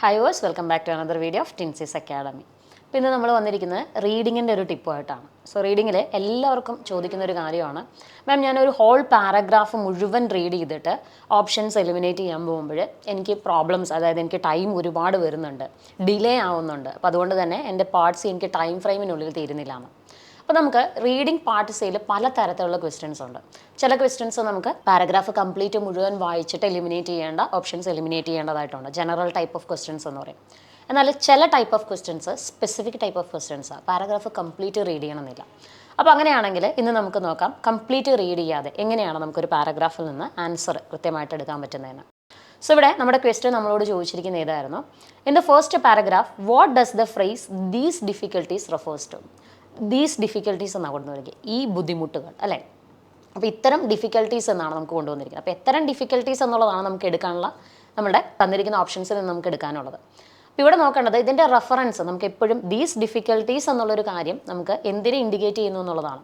Hi viewers welcome back to another video of ടിൻസിസ് academy അപ്പോൾ ഇന്ന് നമ്മൾ വന്നിരിക്കുന്നത് റീഡിങ്ങിന്റെ ഒരു ടിപ്പുമായിട്ടാണ്. സോ റീഡിങ്ങിൽ എല്ലാവർക്കും ചോദിക്കുന്ന ഒരു കാര്യമാണ്. മാം ഞാനൊരു ഹോൾ പാരഗ്രാഫ് മുഴുവൻ റീഡ് ചെയ്തിട്ട് ഓപ്ഷൻസ് എലിമിനേറ്റ് ചെയ്യാൻ പോകുമ്പോൾ എനിക്ക് പ്രോബ്ലംസ് അതായത് എനിക്ക് ടൈം ഒരുപാട് വരുന്നുണ്ട്. ഡിലേ ആവുന്നുണ്ട്. അപ്പോൾ അതുകൊണ്ട് തന്നെ എന്റെ പാർട്സ് എനിക്ക് ടൈം ഫ്രെയിമിനുള്ളിൽ തീരുന്നില്ല എന്ന് അപ്പോൾ നമുക്ക് റീഡിംഗ് പാർട്ട്സിൽ പല തരത്തിലുള്ള ക്വസ്റ്റ്യൻസ് ഉണ്ട്. ചില ക്വസ്റ്റ്യൻസ് നമുക്ക് പാരഗ്രാഫ് കംപ്ലീറ്റ് മുഴുവൻ വായിച്ചിട്ട് എലിമിനേറ്റ് ചെയ്യേണ്ട ഓപ്ഷൻസ് എലിമിനേറ്റ് ചെയ്യേണ്ടതായിട്ടുണ്ട്. ജനറൽ ടൈപ്പ് ഓഫ് ക്വസ്റ്റ്യൻസ് എന്ന് പറയും. എന്നാൽ ചില type of questions specific type of questions paragraph complete read ചെയ്യണമെന്നില്ല. അപ്പോൾ അങ്ങനെയാണെങ്കിൽ ഇന്ന് നമുക്ക് നോക്കാം കംപ്ലീറ്റ് റീഡ് ചെയ്യാതെ എങ്ങനെയാണ് നമുക്കൊരു പാരഗ്രാഫിൽ നിന്ന് ആൻസർ കൃത്യമായിട്ട് എടുക്കാൻ പറ്റുന്നതെന്ന്. സോ ഇവിടെ നമ്മുടെ ക്വസ്റ്റ്യൻ നമ്മളോട് ചോദിച്ചിരിക്കുന്ന ഏതായിരുന്നു? In the first paragraph what does the phrase these difficulties refers to these difficulties എന്നാണ് കൊണ്ടുവന്നിരിക്കുക ഈ ബുദ്ധിമുട്ടുകൾ അല്ലേ? അപ്പോൾ ഇത്തരം ഡിഫിക്കൽട്ടീസ് എന്നാണ് നമുക്ക് കൊണ്ടുവന്നിരിക്കുന്നത്. അപ്പോൾ എത്തരം ഡിഫിക്കൽട്ടീസ് എന്നുള്ളതാണ് നമുക്ക് എടുക്കാനുള്ള നമ്മുടെ തന്നിരിക്കുന്ന ഓപ്ഷൻസിൽ നിന്ന് നമുക്ക് എടുക്കാനുള്ളത്. അപ്പോൾ ഇവിടെ നോക്കേണ്ടത് ഇതിന്റെ റെഫറൻസ് നമുക്ക് എപ്പോഴും ദീസ് ഡിഫിക്കൽട്ടീസ് എന്നുള്ളൊരു കാര്യം നമുക്ക് എന്തിനെ ഇൻഡിക്കേറ്റ് ചെയ്യുന്നു എന്നുള്ളതാണ്.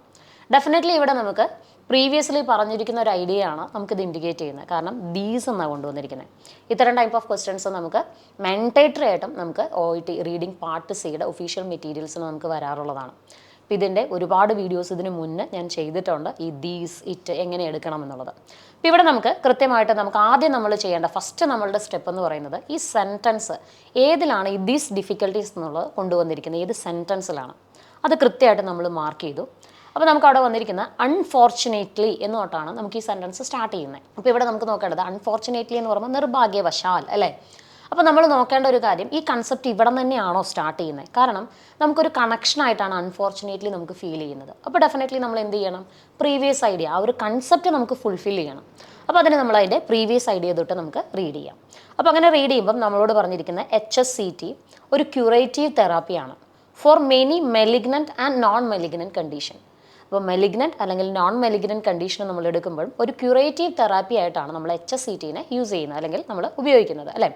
ഡെഫിനറ്റ്ലി ഇവിടെ നമുക്ക് പ്രീവിയസ്ലി പറഞ്ഞിരിക്കുന്ന ഒരു ഐഡിയ ആണ് നമുക്കിത് ഇൻഡിക്കേറ്റ് ചെയ്യുന്നത്. കാരണം ദീസ് എന്നാണ് കൊണ്ടുവന്നിരിക്കുന്നത്. ഇത്തരം ടൈപ്പ് ഓഫ് ക്വസ്റ്റ്യൻസ് നമുക്ക് മെന്റേറ്ററി ആയിട്ടും നമുക്ക് O E T reading part സിയുടെ ഒഫീഷ്യൽ മെറ്റീരിയൽസിന് നമുക്ക് വരാറുള്ളതാണ്. അപ്പോൾ ഇതിന്റെ ഒരുപാട് വീഡിയോസ് ഇതിന് മുന്നേ ഞാൻ ചെയ്തിട്ടുണ്ട്. ഈ ദീസ് ഇറ്റ് എങ്ങനെ എടുക്കണം എന്നുള്ളത്. അപ്പോൾ ഇവിടെ നമുക്ക് കൃത്യമായിട്ട് നമുക്ക് ആദ്യം നമ്മൾ ചെയ്യേണ്ട ഫസ്റ്റ് നമ്മളുടെ സ്റ്റെപ്പ് എന്ന് പറയുന്നത് ഈ സെന്റൻസ് ഏതിലാണ് ഈ ദീസ് ഡിഫിക്കൽട്ടീസ് എന്നുള്ളത് കൊണ്ടുവന്നിരിക്കുന്നത്. ഏത് സെന്റൻസിലാണ് അത് കൃത്യമായിട്ട് നമ്മൾ മാർക്ക് ചെയ്തു. അപ്പോൾ നമുക്ക് അവിടെ വന്നിരിക്കുന്ന അൺഫോർച്ചുനേറ്റ്ലി എന്ന് തൊട്ടാണ് നമുക്ക് ഈ സെന്റൻസ് സ്റ്റാർട്ട് ചെയ്യുന്നത്. അപ്പോൾ ഇവിടെ നമുക്ക് നോക്കേണ്ടത് അൺഫോർച്ചുനേറ്റ്ലി എന്ന് പറയുമ്പോൾ നിർഭാഗ്യവശാൽ അല്ലേ? അപ്പോൾ നമ്മൾ നോക്കേണ്ട ഒരു കാര്യം ഈ കൺസെപ്റ്റ് ഇവിടെ തന്നെയാണോ സ്റ്റാർട്ട് ചെയ്യുന്നത്? കാരണം നമുക്കൊരു കണക്ഷനായിട്ടാണ് അൺഫോർച്ചുനേറ്റ്ലി നമുക്ക് ഫീൽ ചെയ്യുന്നത്. അപ്പോൾ ഡെഫിനറ്റ്ലി നമ്മൾ എന്ത് ചെയ്യണം? പ്രീവിയസ് ഐഡിയ ആ ഒരു കൺസെപ്റ്റ് നമുക്ക് ഫുൾഫിൽ ചെയ്യണം. അപ്പോൾ അതിന് നമ്മൾ അതിന്റെ പ്രീവിയസ് ഐഡിയ തൊട്ട് നമുക്ക് റീഡ് ചെയ്യാം. അപ്പോൾ അങ്ങനെ റീഡ് ചെയ്യുമ്പം നമ്മളോട് പറഞ്ഞിരിക്കുന്ന എച്ച് എസ് സി ടി ഒരു curative തെറാപ്പിയാണ് for many malignant and non malignant condition അപ്പോൾ മെലിഗ്നന്റ് അല്ലെങ്കിൽ നോൺ മെലിഗ്നന്റ് കണ്ടീഷൻ നമ്മൾ എടുക്കുമ്പോൾ ഒരു ക്യൂറേറ്റീവ് തെറാപ്പി ആയിട്ടാണ് നമ്മൾ എച്ച് എസ് സി ടീനെ യൂസ് ചെയ്യുന്നത് അല്ലെങ്കിൽ നമ്മൾ ഉപയോഗിക്കുന്നത് അല്ലേ?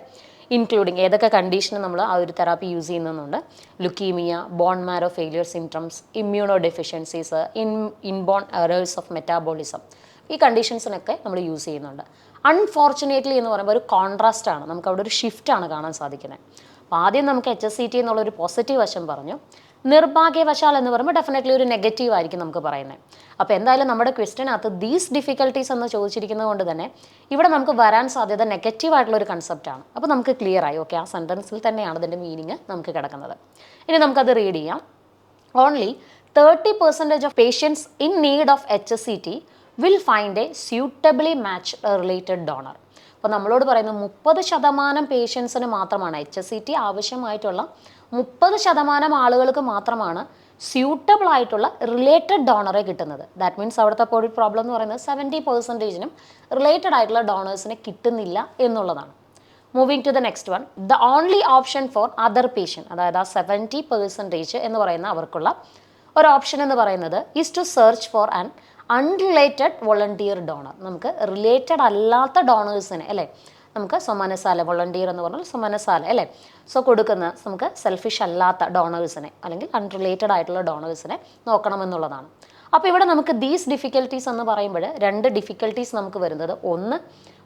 ഇൻക്ലൂഡിങ് ഏതൊക്കെ കണ്ടീഷന് നമ്മൾ ആ ഒരു തെറാപ്പി യൂസ് ചെയ്യുന്നുണ്ട്? Leukaemia bone marrow failure symptoms immunodeficiencies in inborn errors of metabolism ഈ കണ്ടീഷൻസിനൊക്കെ നമ്മൾ യൂസ് ചെയ്യുന്നുണ്ട്. അൺഫോർച്ചുനേറ്റ്ലി എന്ന് പറയുമ്പോൾ ഒരു കോൺട്രാസ്റ്റ് ആണ്. നമുക്ക് അവിടെ ഒരു ഷിഫ്റ്റ് ആണ് കാണാൻ സാധിക്കുന്നത്. അപ്പോൾ ആദ്യം നമുക്ക് എച്ച് എസ് സി ടി എന്നുള്ളൊരു പോസിറ്റീവ് വശം പറഞ്ഞു. നിർഭാഗ്യവശാൽ എന്ന് പറയുമ്പോൾ ഡെഫിനറ്റ്ലി ഒരു നെഗറ്റീവ് ആയിരിക്കും നമുക്ക് പറയുന്നത്. അപ്പോൾ എന്തായാലും നമ്മുടെ ക്വസ്റ്റിനകത്ത് ദീസ് ഡിഫിക്കൽട്ടീസ് എന്ന് ചോദിച്ചിരിക്കുന്നത് കൊണ്ട് തന്നെ ഇവിടെ നമുക്ക് വരാൻ സാധ്യത നെഗറ്റീവ് ആയിട്ടുള്ള ഒരു കൺസെപ്റ്റാണ് അപ്പോൾ നമുക്ക് ക്ലിയർ ആയി. ഓക്കെ ആ സെന്റൻസിൽ തന്നെയാണ് ഇതിന്റെ മീനിങ് നമുക്ക് കിടക്കുന്നത്. ഇനി നമുക്കത് റീഡ് ചെയ്യാം. Only thirty percentage of patients in need of H S C T will find a suitably match related donor അപ്പോൾ നമ്മളോട് പറയുന്നത് മുപ്പത് ശതമാനം പേഷ്യൻസിന് മാത്രമാണ് എച്ച് എസ് സി ടി ആവശ്യമായിട്ടുള്ള മുപ്പത് ശതമാനം ആളുകൾക്ക് മാത്രമാണ് സ്യൂട്ടബിൾ ആയിട്ടുള്ള റിലേറ്റഡ് ഡോണറെ കിട്ടുന്നത്. ദാറ്റ് മീൻസ് അവിടുത്തെ കോവിഡ് പ്രോബ്ലം എന്ന് പറയുന്നത് സെവന്റി പെർസെന്റേജിനും റിലേറ്റഡ് ആയിട്ടുള്ള ഡോണേഴ്സിനെ കിട്ടുന്നില്ല എന്നുള്ളതാണ്. Moving to the next one the only option for other patient അതായത് ആ സെവന്റി പെർസെന്റേജ് എന്ന് പറയുന്ന അവർക്കുള്ള ഒരു ഓപ്ഷൻ എന്ന് പറയുന്നത് is to search for an unrelated volunteer donor നമുക്ക് റിലേറ്റഡ് അല്ലാത്ത ഡോണേഴ്സിന് അല്ലേ? നമുക്ക് സ്വമനസാല വോളണ്ടിയർ എന്ന് പറഞ്ഞാൽ സ്വമനസാല അല്ലേ? സോ കൊടുക്കുന്ന നമുക്ക് സെൽഫിഷ് അല്ലാത്ത ഡോണേഴ്സിനെ അല്ലെങ്കിൽ അൺറിലേറ്റഡ് ആയിട്ടുള്ള ഡോണേഴ്സിനെ നോക്കണമെന്നുള്ളതാണ്. അപ്പോൾ ഇവിടെ നമുക്ക് ദീസ് ഡിഫിക്കൽട്ടീസ് എന്ന് പറയുമ്പോൾ രണ്ട് ഡിഫിക്കൽട്ടീസ് നമുക്ക് വരുന്നത്. ഒന്ന്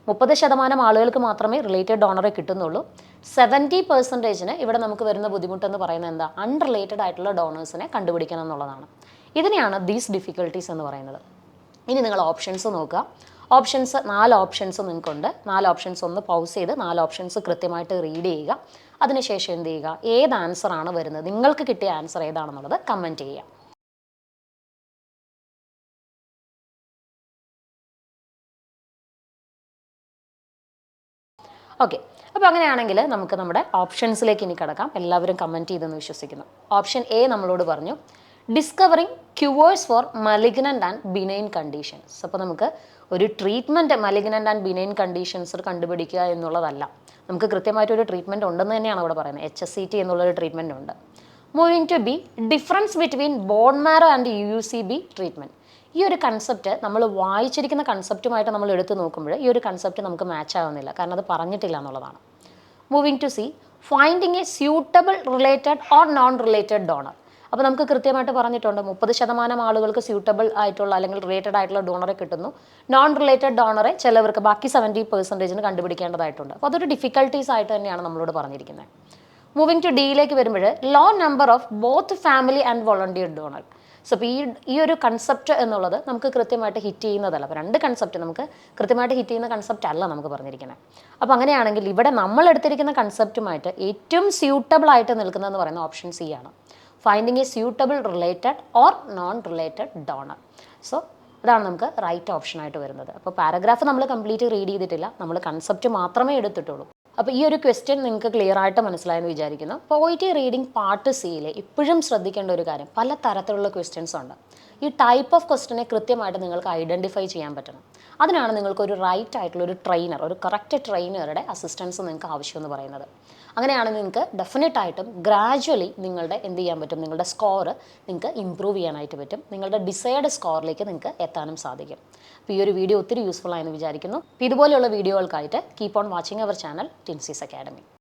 മുപ്പത് ശതമാനം ആളുകൾക്ക് മാത്രമേ റിലേറ്റഡ് ഡോണറെ കിട്ടുന്നുള്ളൂ. സെവന്റി പെർസെന്റേജിന് ഇവിടെ നമുക്ക് വരുന്ന ബുദ്ധിമുട്ടെന്ന് പറയുന്നത് എന്താ? അൺറിലേറ്റഡ് ആയിട്ടുള്ള ഡോണേഴ്സിനെ കണ്ടുപിടിക്കണം എന്നുള്ളതാണ്. ഇതിനെയാണ് ദീസ് ഡിഫിക്കൽട്ടീസ് എന്ന് പറയുന്നത്. ഇനി നിങ്ങൾ ഓപ്ഷൻസ് നോക്കുക. ഓപ്ഷൻസ് നാല് ഓപ്ഷൻസ് നിങ്ങൾക്കുണ്ട്. നാല് ഓപ്ഷൻസ് ഒന്ന് പൗസ് ചെയ്ത് നാല് ഓപ്ഷൻസ് കൃത്യമായിട്ട് റീഡ് ചെയ്യുക. അതിനുശേഷം എന്ത് ചെയ്യുക? ഏത് ആൻസർ ആണ് വരുന്നത്? നിങ്ങൾക്ക് കിട്ടിയ ആൻസർ ഏതാണെന്നുള്ളത് കമന്റ് ചെയ്യുക ഓക്കെ അപ്പോൾ അങ്ങനെയാണെങ്കിൽ നമുക്ക് നമ്മുടെ ഓപ്ഷൻസിലേക്ക് ഇനി കിടക്കാം. എല്ലാവരും കമന്റ് ചെയ്തെന്ന് വിശ്വസിക്കുന്നു. ഓപ്ഷൻ എ നമ്മളോട് പറഞ്ഞു. Discovering cures for malignant and benign conditions അപ്പോൾ നമുക്ക് ഒരു treatment malignant and benign conditions കണ്ടുപിടിക്കുക എന്നുള്ളതല്ല. നമുക്ക് കൃത്യമായിട്ട് ഒരു ട്രീറ്റ്മെന്റ് ഉണ്ടെന്ന് തന്നെയാണ് അവിടെ പറയുന്നത്. എച്ച് എസ് സി ടി എന്നുള്ളൊരു ട്രീറ്റ്മെന്റ് ഉണ്ട്. Moving to B difference between bone marrow and U C B treatment ഈ ഒരു കൺസെപ്റ്റ് നമ്മൾ വായിച്ചിരിക്കുന്ന കൺസെപ്റ്റുമായിട്ട് നമ്മൾ എടുത്തു നോക്കുമ്പോൾ ഈ ഒരു കൺസെപ്റ്റ് നമുക്ക് മാച്ച് ആവുന്നില്ല. കാരണം അത് പറഞ്ഞിട്ടില്ല എന്നുള്ളതാണ്. Moving to C finding a suitable related or non related donor അപ്പോൾ നമുക്ക് കൃത്യമായിട്ട് പറഞ്ഞിട്ടുണ്ട് മുപ്പത് ശതമാനം ആളുകൾക്ക് സ്യൂട്ടബിൾ ആയിട്ടുള്ള അല്ലെങ്കിൽ റിലേറ്റഡ് ആയിട്ടുള്ള ഡോണറെ കിട്ടുന്നു. നോൺ റിലേറ്റഡ് ഡോണറെ ചിലവർക്ക് ബാക്കി സെവന്റി പെർസെന്റേജിന് കണ്ടുപിടിക്കേണ്ടതായിട്ടുണ്ട്. അപ്പോൾ അതൊരു ഡിഫിക്കൽട്ടീസ് ആയിട്ട് തന്നെയാണ് നമ്മളോട് പറഞ്ഞിരിക്കുന്നത്. മൂവിങ് ടു ഡിയിലേക്ക് വരുമ്പോൾ low number of both family and volunteer donor so അപ്പോൾ ഈ ഈ ഒരു കൺസെപ്റ്റ് എന്നുള്ളത് നമുക്ക് കൃത്യമായിട്ട് ഹിറ്റ് ചെയ്യുന്നതല്ല. അപ്പോൾ രണ്ട് കൺസെപ്റ്റ് നമുക്ക് കൃത്യമായിട്ട് ഹിറ്റ് ചെയ്യുന്ന കൺസെപ്റ്റ് അല്ല നമുക്ക് പറഞ്ഞിരിക്കുന്നത്. അപ്പോൾ അങ്ങനെയാണെങ്കിൽ ഇവിടെ നമ്മൾ എടുത്തിരിക്കുന്ന കൺസെപ്റ്റുമായിട്ട് ഏറ്റവും സ്യൂട്ടബിൾ ആയിട്ട് നിൽക്കുന്നതെന്ന് പറയുന്ന ഓപ്ഷൻ സി ആണ്. Finding a suitable related or non related donor so അതാണ് നമുക്ക് റൈറ്റ് ഓപ്ഷൻ ആയിട്ട് വരുന്നത്. അപ്പോൾ പാരഗ്രാഫ് നമ്മൾ കംപ്ലീറ്റ് റീഡ് ചെയ്തിട്ടില്ല. നമ്മൾ കൺസെപ്റ്റ് മാത്രമേ എടുത്തിട്ടുള്ളൂ. അപ്പോൾ ഈ ഒരു ക്വസ്റ്റ്യൻ നിങ്ങൾക്ക് ക്ലിയർ ആയിട്ട് മനസ്സിലായെന്ന് വിചാരിക്കുന്നു. പോയിറ്റി റീഡിംഗ് പാർട്ട് സിയിലെ ഇപ്പോഴും ശ്രദ്ധിക്കേണ്ട ഒരു കാര്യം പല തരത്തിലുള്ള ക്വസ്റ്റ്യൻസ് ഉണ്ട്. ഈ ടൈപ്പ് ഓഫ് ക്വസ്റ്റിനെ കൃത്യമായിട്ട് നിങ്ങൾക്ക് ഐഡന്റിഫൈ ചെയ്യാൻ പറ്റണം. അതിനാണ് നിങ്ങൾക്ക് ഒരു റൈറ്റ് ആയിട്ടുള്ള ഒരു ട്രെയിനർ ഒരു കറക്റ്റ് ട്രെയിനറുടെ അസിസ്റ്റൻസ് നിങ്ങൾക്ക് ആവശ്യമെന്ന് പറയുന്നത്. അങ്ങനെയാണ് നിങ്ങൾക്ക് ഡെഫിനറ്റ് ആയിട്ടും ഗ്രാജ്വലി നിങ്ങളുടെ എന്ത് ചെയ്യാൻ പറ്റും? നിങ്ങളുടെ സ്കോർ നിങ്ങൾക്ക് ഇമ്പ്രൂവ് ചെയ്യാനായിട്ട് പറ്റും. നിങ്ങളുടെ ഡിസൈഡ് സ്കോറിലേക്ക് നിങ്ങൾക്ക് എത്താനും സാധിക്കും. അപ്പോൾ ഈ ഒരു വീഡിയോ ഒത്തിരി യൂസ്ഫുൾ ആയെന്ന് വിചാരിക്കുന്നു. ഇതുപോലെയുള്ള വീഡിയോകൾക്കായിട്ട് keep on watching our channel Tensees academy